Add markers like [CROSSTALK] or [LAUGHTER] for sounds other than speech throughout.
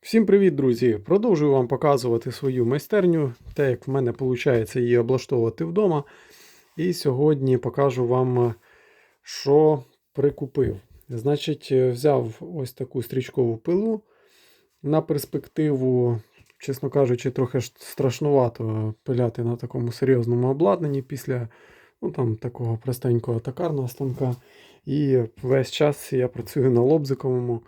Всім привіт, друзі! Продовжую вам показувати свою майстерню, те, як в мене виходить її облаштовувати вдома. І сьогодні покажу вам, що прикупив. Значить, взяв ось таку стрічкову пилу. На перспективу, чесно кажучи, трохи страшнувато пиляти на такому серйозному обладнанні після ну, там, такого простенького токарного станка. І весь час я працюю на лобзиковому.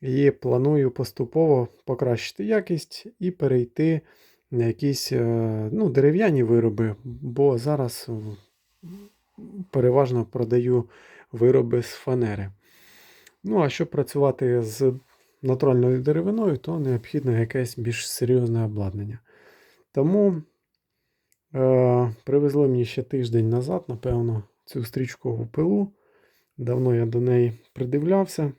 І планую поступово покращити якість і перейти на якісь е, ну, дерев'яні вироби, бо зараз переважно продаю вироби з фанери. Ну, а щоб працювати з натуральною деревиною, то необхідно якесь більш серйозне обладнання. Тому е, привезли мені ще тиждень назад, напевно, цю стрічкову пилу. Давно я до неї придивлявся.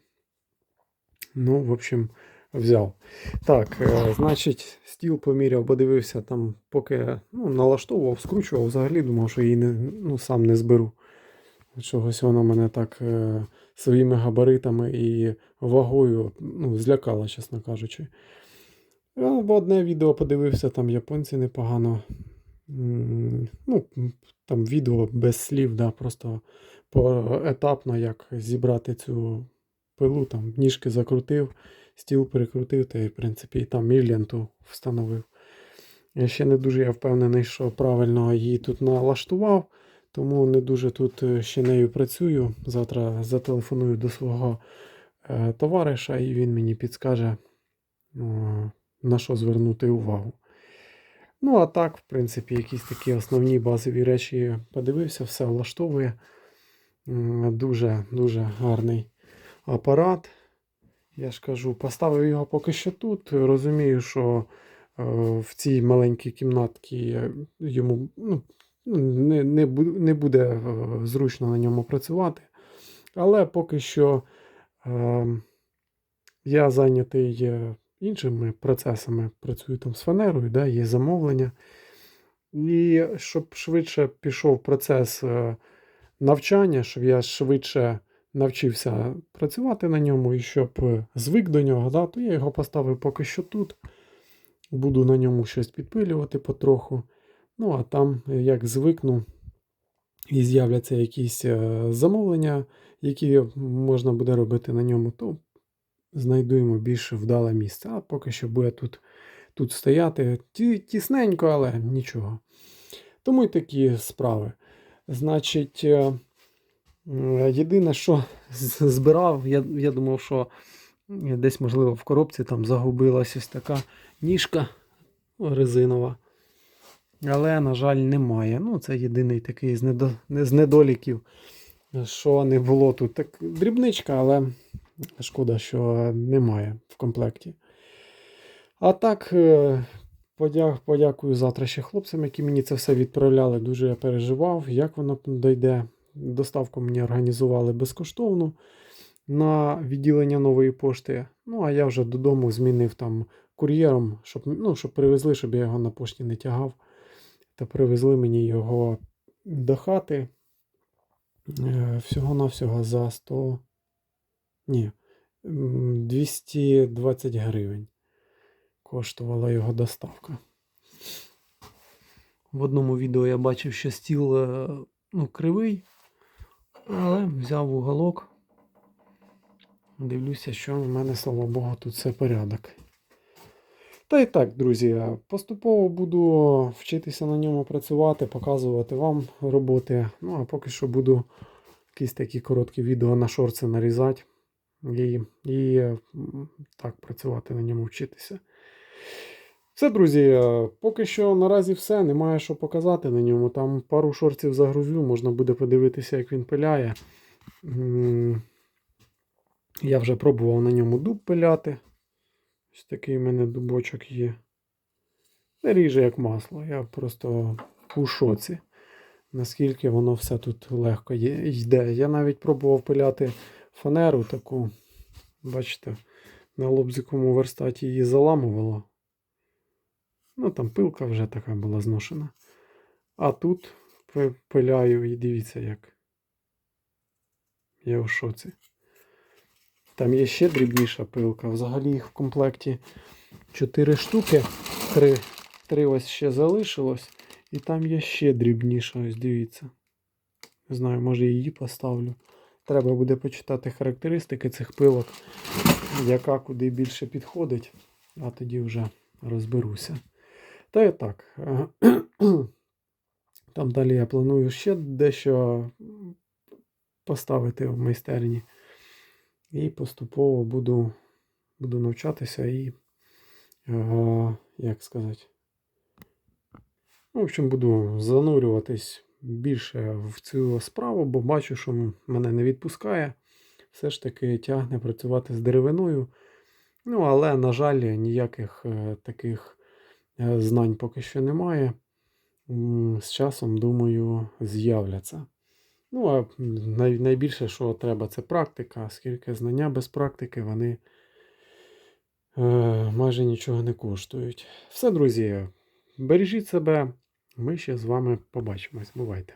Ну, в общем, взяв. Так, е, значить, стіл поміряв, подивився там, поки ну, налаштовував, скручував, взагалі думав, що її не, ну, сам не зберу. Чогось вона мене так е, своїми габаритами і вагою ну, злякала, чесно кажучи. В одне відео подивився, там японці непогано. Ну, там відео без слів, да, просто поетапно, як зібрати цю пилу, там ніжки закрутив, стіл перекрутив, та й, в принципі, і там і ленту встановив. Я ще не дуже я впевнений, що правильно її тут налаштував, тому не дуже тут е, ще нею працюю. Завтра зателефоную до свого е, товариша, і він мені підскаже, е, на що звернути увагу. Ну, а так, в принципі, якісь такі основні базові речі подивився, все влаштовує. Дуже дуже гарний апарат. Я ж кажу, поставив його поки що тут. Розумію, що е, в цій маленькій кімнатці йому ну, не, не, не буде е, зручно на ньому працювати. Але поки що е, я зайнятий е, іншими процесами. Працюю там з фанерою, да, є замовлення. І щоб швидше пішов процес навчання, щоб я швидше навчився працювати на ньому і щоб е, звик до нього, да, то я його поставив поки що тут. Буду на ньому щось підпилювати потроху. Ну, а там, е, як звикну, і з'являться якісь е, замовлення, які можна буде робити на ньому, то знайдуємо більш вдале місце. А поки що буде тут, тут стояти Ті- тісненько, але нічого. Тому й такі справи. Значить, Єдине, що збирав, я, я думав, що десь, можливо, в коробці там загубилась ось така ніжка резинова. Але, на жаль, немає. Ну, це єдиний такий з, недо, не- з недоліків, що не було тут. Так, дрібничка, але шкода, що немає в комплекті. А так, е, подя- подякую завтра ще хлопцям, які мені це все відправляли. Дуже я переживав, як воно дойде. Доставку мені організували безкоштовно на відділення нової пошти. Ну, а я вже додому змінив там кур'єром, щоб, ну, щоб привезли, щоб я його на пошті не тягав. Та привезли мені його до хати. Е, Всього-навсього за 100. Ні, 220 гривень коштувала його доставка. В одному відео я бачив, що стіл е, ну, кривий, але взяв уголок. Дивлюся, що в мене, слава Богу, тут все порядок. Та і так, друзі, поступово буду вчитися на ньому працювати, показувати вам роботи. Ну, а поки що буду якісь такі короткі відео на шорти нарізати і, і так працювати на ньому вчитися. Все, друзі, е, поки що наразі все. Немає що показати на ньому. Там пару шорців загрузю, можна буде подивитися, як він пиляє. Я вже пробував на ньому дуб пиляти. Ось такий в мене дубочок є. Не ріже як масло. Я просто у шоці. Наскільки воно все тут легко йде. Я навіть пробував пиляти фанеру таку. Бачите, на лобзиковому верстаті її заламувало. Ну, там пилка вже така була зношена. А тут пиляю і дивіться як. Я в шоці. Там є ще дрібніша пилка. Взагалі їх в комплекті 4 штуки. Три, три ось ще залишилось. І там є ще дрібніша, ось дивіться. Не знаю, може її поставлю. Треба буде почитати характеристики цих пилок, яка куди більше підходить, а тоді вже розберуся. Та і так. [CLEARS THROAT] Там далі я планую ще дещо поставити в майстерні. І поступово буду, буду навчатися і, е, як сказати, ну, в общем, буду занурюватись більше в цю справу, бо бачу, що мене не відпускає. Все ж таки тягне працювати з деревиною. Ну, але, на жаль, ніяких е, таких е, знань поки що немає. З часом, думаю, з'являться. Ну, а най, найбільше, що треба, це практика, оскільки знання без практики вони е, майже нічого не коштують. Все, друзі, бережіть себе. Ми ще з вами побачимось. Бувайте.